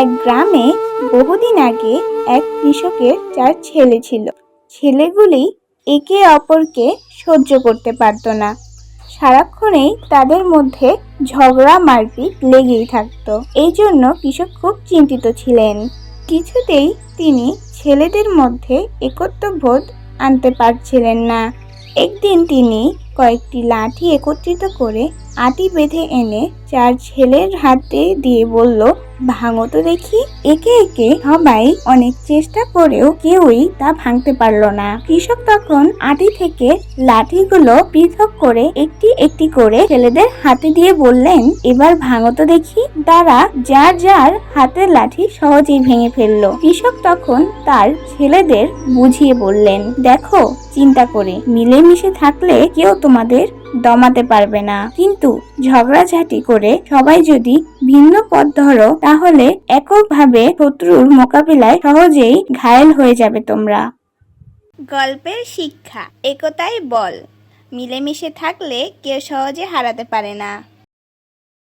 এক গ্রামে বহুদিন আগে এক কৃষকের চার ছেলে ছিল। ছেলেগুলি একে অপরকে সহ্য করতে পারতো না। সারাক্ষণেই তাদের মধ্যে ঝগড়া, মারপিট লেগেই থাকতো। এই জন্য কৃষক খুব চিন্তিত ছিলেন। কিছুতেই তিনি ছেলেদের মধ্যে একত্ববোধ আনতে পারছিলেন না। একদিন তিনি কয়েকটি লাঠি একত্রিত করে আটি বেঁধে এনে চার ছেলের হাতে দিয়ে বলল ভাঙো তো দেখি। একে একে সবাই অনেক চেষ্টা করেও কেউই তা ভাঙতে পারল না। কৃষক তখন আটি থেকে লাঠিগুলো পৃথক করে একটি একটি করে ছেলেদের হাতে দিয়ে বললেন, এবার ভাঙো তো দেখি। তারা যার যার হাতের লাঠি সহজেই ভেঙে ফেলল। কৃষক তখন তার ছেলেদের বুঝিয়ে বললেন, দেখো, চিন্তা করে। মিলেমিশে থাকলে কেউ তোমাদের দমাতে পারবে না। কিন্তু ঝগড়াঝাটি করে সবাই যদি ভিন্ন পথ ধরো, তাহলে এককভাবে শত্রুর মোকাবিলায় সহজেই ঘায়েল হয়ে যাবে তোমরা। গল্পের শিক্ষা, একতাই বল। মিলেমিশে থাকলে কেউ সহজে হারাতে পারে না।